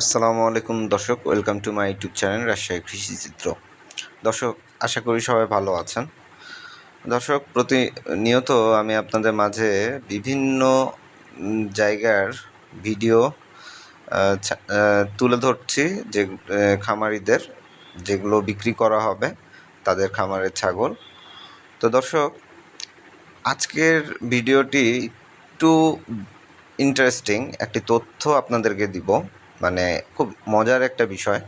আসসালামু আলাইকুম দর্শক, welcome to my YouTube channel Rajshahi কৃষি চিত্র। দর্শক, আশা করি সবাই ভালো আছেন। দর্শক, প্রতিনিয়ত আমি আপনাদের মাঝে বিভিন্ন জায়গার ভিডিও তুলে ধরছি যে খামারিদের যেগুলো বিক্রি করা হবে তাদের খামারের ছাগল। তো দর্শক, আজকের ভিডিওটি একটু ইন্টারেস্টিং একটি তথ্য আপনাদেরকে দিব। মানে খুব মজার একটা বিষয়।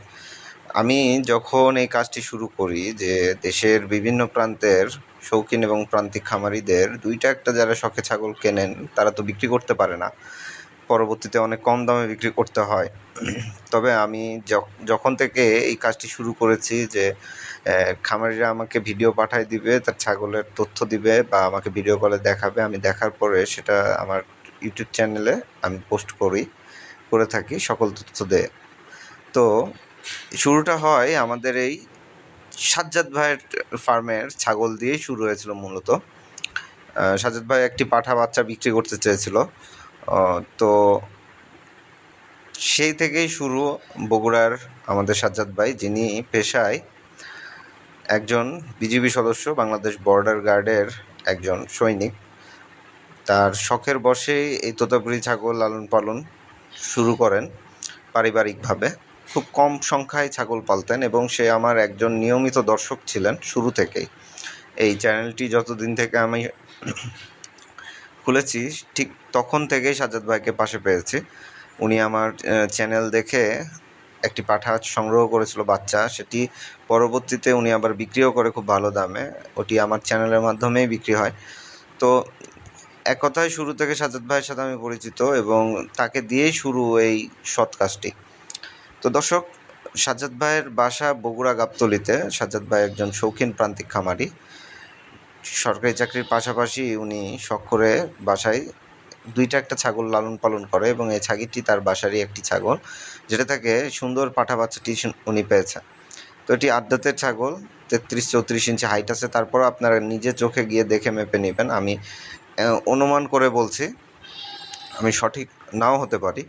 আমি যখন এই কাজটি শুরু করি যে দেশের বিভিন্ন প্রান্তের শৌখিন এবং প্রান্তিক খামারিদের, দুইটা একটা যারা শখে ছাগল কেনেন, তারা তো বিক্রি করতে পারে না। পরবর্তীতে অনেক কম দামে বিক্রি করতে হয়। তবে আমি যখন থেকে এই কাজটি শুরু করেছি যে খামারিরা আমাকে ভিডিও পাঠায় দিবে, তার ছাগলের তথ্য দিবে বা আমাকে ভিডিও কলে দেখাবে, আমি দেখার পরে সেটা আমার ইউটিউব চ্যানেলে আমি পোস্ট করি। করে থাকি, সকল তথ্য দিয়ে। তো শুরুটা হয় আমাদের এই সাজ্জাদ ভাইয়ের ফার্মের ছাগল দিয়েই শুরু হয়েছিল মূলত। সাজ্জাদ ভাই একটি পাঠা বাচ্চা বিক্রি করতে চেয়েছিল। তো সেই থেকেই শুরু বগুড়ার আমাদের সাজ্জাদ ভাই, যিনি পেশায় একজন বিজিবি সদস্য, বাংলাদেশ বর্ডার গার্ডের একজন সৈনিক। তার শখের বশেই এই তোতাপুরি ছাগল লালন পালন শুরু করেন পারিবারিকভাবে। খুব কম সংখ্যায় ছাগল পালতেন এবং সে আমার একজন নিয়মিত দর্শক ছিলেন শুরু থেকেই। এই চ্যানেলটি যতদিন থেকে আমি খুলেছি, ঠিক তখন থেকেই সাজ্জাদ ভাইকে পাশে পেয়েছি। উনি আমার চ্যানেল দেখে একটি পাঠা সংগ্রহ করেছিল বাচ্চা। সেটি পরবর্তীতে উনি আবার বিক্রিও করে খুব ভালো দামে। ওটি আমার চ্যানেলের মাধ্যমেই বিক্রি হয়। তো এক কথায় শুরু থেকে সাজ্জাদ ভাইয়ের সাথে আমি পরিচিত এবং তাকে দিয়েই শুরু এই সৎ কাজটি। তো দর্শক, সাজ্জাদ ভাইয়ের বাসা বগুড়া গাবতলিতে, সাজ্জাদ ভাই একজন শৌখিন প্রান্তিক খামারি। সরকারি চাকরির পাশাপাশি উনি শখ করে বাসায় দুইটা একটা ছাগল লালন পালন করে এবং এই ছাগিটি তার বাসারই একটি ছাগল, যেটা থেকে সুন্দর পাঠা বাচ্চাটি উনি পেয়েছেন। তো এটি আড্ডাতের ছাগল, তেত্রিশ চৌত্রিশ ইঞ্চি হাইট আছে তারপর আপনারা নিজে চোখে গিয়ে দেখে মেপে নেবেন। আমি অনুমান করে বলছি, আমি সঠিক নাও হতে পারি।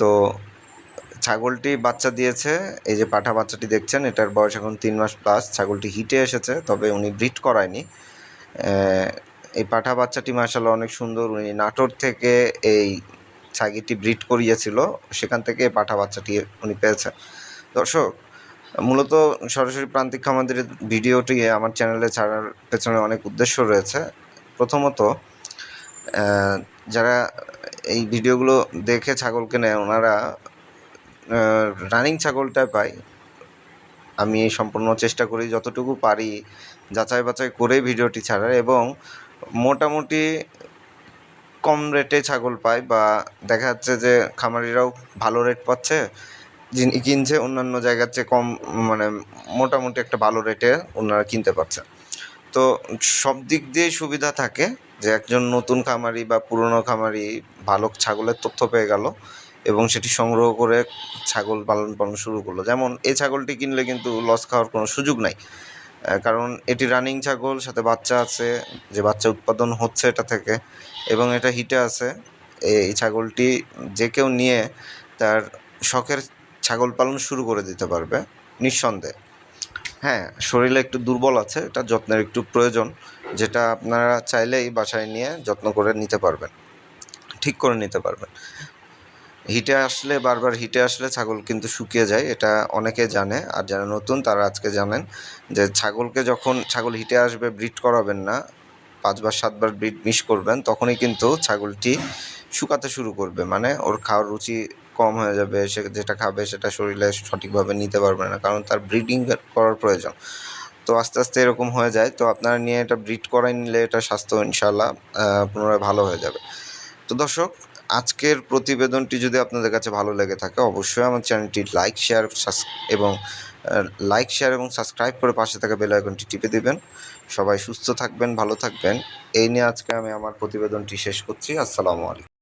তো ছাগলটি বাচ্চা দিয়েছে, এই যে পাঠা বাচ্চাটি দেখছেন, এটার বয়স এখন তিন মাস প্লাস ছাগলটি হিটে এসেছে, তবে উনি ব্রিড করায়নি। এই পাঠা বাচ্চাটি মার্শাল্লাহ অনেক সুন্দর, উনি নাটোর থেকে এই ছাগিটি ব্রিড করিয়েছিল, সেখান থেকে পাঠা বাচ্চাটি উনি পেয়েছেন দর্শক, মূলত সরাসরি প্রান্তিক খামারদের ভিডিওটি আমার চ্যানেলে ছাড়ার পেছনে অনেক উদ্দেশ্য রয়েছে। প্রথমত যারা এই ভিডিওগুলো দেখে ছাগল কেনে, ওনারা রানিং ছাগলটা পায়। আমি সম্পূর্ণ চেষ্টা করি যতটুকু পারি যাচাই বাছাই করে ভিডিওটি ছাড়ার এবং মোটামুটি কম রেটে ছাগল পায় বা দেখা যাচ্ছে যে খামারিরাও ভালো রেট পাচ্ছে, যিনি কিনছে অন্যান্য জায়গার চেয়ে কম মানে মোটামুটি একটা ভালো রেটে ওনারা কিনতে পারছে। তো সব দিক দিয়ে সুবিধা থাকে যে একজন নতুন খামারি বা পুরনো খামারি ভালো ছাগলের তথ্য পেয়ে গেল এবং সেটি সংগ্রহ করে ছাগল পালন পালন শুরু করল। যেমন এই ছাগলটি কিনলে কিন্তু লস খাওয়ার কোনো সুযোগ নাই। কারণ এটি রানিং ছাগল, সাথে বাচ্চা আছে, যে বাচ্চা উৎপাদন হচ্ছে এটা থেকে এবং এটা হিটে আছে। এই ছাগলটি যে কেউ নিয়ে তার শখের ছাগল পালন শুরু করে দিতে পারবে, নিঃসন্দেহে। হ্যাঁ শরীরে একটু দুর্বল আছে, এটা যত্নের একটু প্রয়োজন, যেটা আপনারা চাইলেই বাসায় নিয়ে যত্ন করে নিতে পারবেন, ঠিক করে নিতে পারবেন। হিটে আসলে, বারবার হিটে আসলে ছাগল কিন্তু শুকিয়ে যায়, এটা অনেকে জানে, আর যারা নতুন তারা আজকে জানেন যে ছাগলকে যখন, ছাগল হিটে আসবে, ব্রিড করাবেন না, পাঁচবার, সাতবার ব্রিড মিস করবেন, তখনই কিন্তু ছাগলটি শুকাতে শুরু করবে। মানে ওর খাওয়ার রুচি কম হয়ে যাবে, সে যেটা খাবে সেটা শরীরে সঠিকভাবে নিতে পারবে না, কারণ তার ব্রিডিং করার প্রয়োজন। তো আস্তে আস্তে এরকম হয়ে যায়, তো আপনারা নিয়ে এটা ব্রিড করাই নিলে এটা স্বাস্থ্য ইনশাল্লাহ পুনরায় ভালো হয়ে যাবে। তো দর্শক, আজকের প্রতিবেদনটি যদি আপনাদের কাছে ভালো লেগে থাকে, অবশ্যই আমার চ্যানেলটি লাইক শেয়ার এবং লাইক শেয়ার এবং সাবস্ক্রাইব করে পাশে থাকা বেল আইকনটি টিপে দিবেন। সবাই সুস্থ থাকবেন, ভালো থাকবেন। এই নিয়ে আজকে আমি আমার প্রতিবেদনটি শেষ করছি। আসসালামু আলাইকুম।